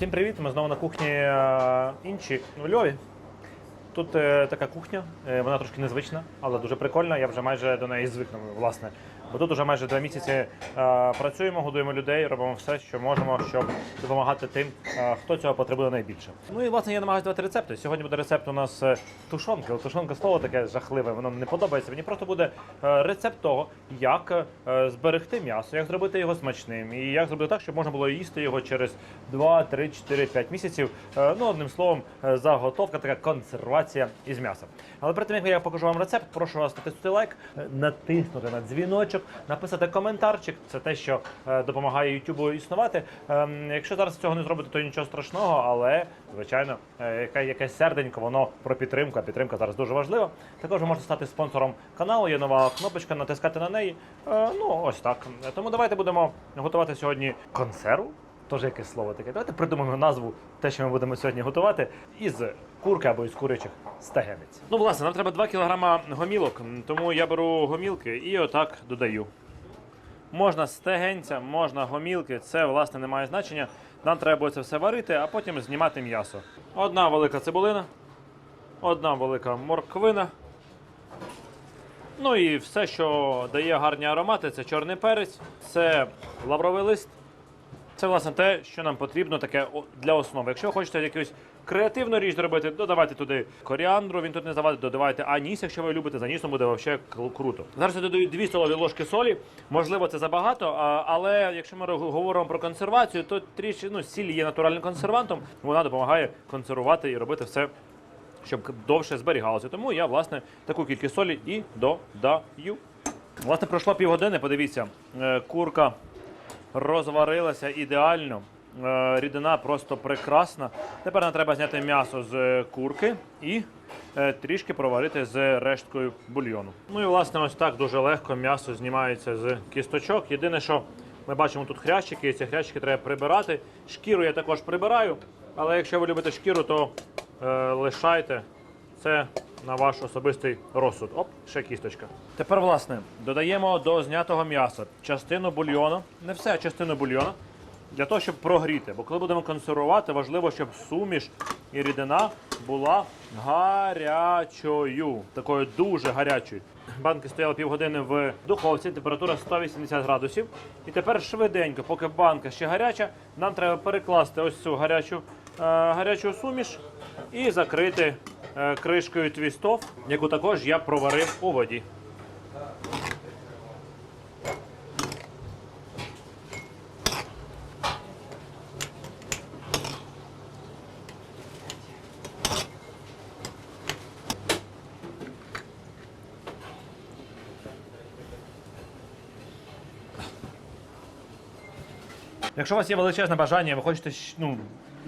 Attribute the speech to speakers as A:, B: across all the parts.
A: Всім привіт! Ми знову на кухні е, інші в Львові. Тут е, така кухня, е, вона трошки незвична, але дуже прикольна. Я вже майже до неї звикнув, власне. Бо тут вже майже два місяці е, працюємо, годуємо людей, робимо все, що можемо, щоб допомагати тим, е, хто цього потребує найбільше. Ну і власне я намагаюся давати рецепти. Сьогодні буде рецепт у нас е, тушонки. Тушонка слово таке жахливе, воно не подобається. Мені просто буде рецепт того, як зберегти м'ясо, як зробити його смачним, і як зробити так, щоб можна було їсти його через 2, 3, 4, 5 місяців. Ну, одним словом, заготовка, така консервація із м'яса. Але перед тим як я покажу вам рецепт, прошу вас натиснути лайк, натиснути на дзвіночок, написати коментарчик. Це те, що е, допомагає Ютубу існувати. Ем, Якщо зараз цього не зробити, то нічого страшного, але звичайно, е, якесь серденько, воно про підтримку. А підтримка зараз дуже важлива. Також ви можете стати спонсором каналу. Є нова кнопочка, натискати на неї. Е, Ну ось так. Тому давайте будемо готувати сьогодні консерву. Теж якесь слово таке. Давайте придумаємо назву, те, що ми будемо сьогодні готувати, із курки або із курячих стегенець. Ну, власне, нам треба 2 кг гомілок, тому я беру гомілки і отак додаю. Можна стегенця, можна гомілки, це власне не має значення. Нам треба буде це все варити, а потім знімати м'ясо. Одна велика цибулина, одна велика морквина. Ну і все, що дає гарні аромати, це чорний перець, це лавровий лист. Це власне те, що нам потрібно таке для основи. Якщо ви хочете якусь креативну річ зробити, додавайте туди коріандру, він тут не завадить, додавайте аніс, якщо ви любите, з анісом буде взагалі круто. Зараз я додаю 2 столові ложки солі. Можливо, це забагато, але якщо ми говоримо про консервацію, то трішки ну, сіль є натуральним консервантом, вона допомагає консервувати і робити все щоб довше зберігалося. Тому я, власне, таку кількість солі і додаю. Власне, пройшло півгодини, подивіться, е, курка розварилася ідеально. Е, Рідина просто прекрасна. Тепер нам треба зняти м'ясо з е, курки і е, трішки проварити з решткою бульйону. Ну і власне ось так дуже легко м'ясо знімається з кісточок. Єдине, що ми бачимо тут хрящики, і ці хрящики треба прибирати. Шкіру я також прибираю, але якщо ви любите шкіру, то е, лишайте це на ваш особистий розсуд. Оп, ще кісточка. Тепер, власне, додаємо до знятого м'яса частину бульйону, не все, а частину бульйону, для того, щоб прогріти. Бо коли будемо консервувати, важливо, щоб суміш і рідина була гарячою, такою дуже гарячою. Банки стояли півгодини в духовці, температура 180 градусів. І тепер швиденько, поки банка ще гаряча, нам треба перекласти ось цю гарячу, е, гарячу суміш і закрити кришкою твістов, яку також я проварив у воді. Якщо у вас є величезне бажання, ви хочете ну,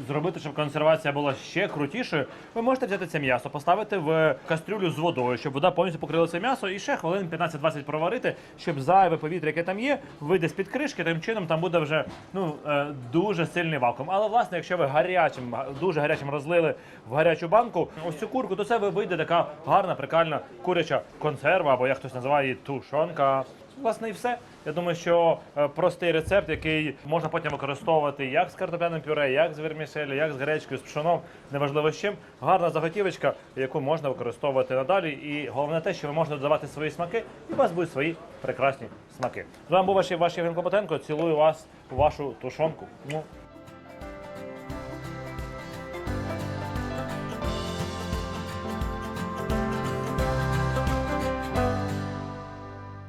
A: зробити, щоб консервація була ще крутішою, ви можете взяти це м'ясо, поставити в кастрюлю з водою, щоб вода повністю покрила це м'ясо, і ще хвилин 15-20 проварити, щоб зайве повітря, яке там є, вийде з-під кришки, тим чином там буде вже ну, е, дуже сильний вакуум. Але власне, якщо ви гарячим, дуже гарячим розлили в гарячу банку ось цю курку, то це ви- вийде така гарна, прикольна куряча консерва, або як хтось називає її тушонка. Власне, і все. Я думаю, що е, простий рецепт, який можна потім використовувати як з картопляним пюре, як з вермішелі, як з гречкою, з пшоном, неважливо з чим. Гарна заготівочка, яку можна використовувати надалі. І головне те, що ви можете додавати свої смаки, і у вас будуть свої прекрасні смаки. З вами був ваш, Євген Клопотенко. Цілую вас, вашу тушонку.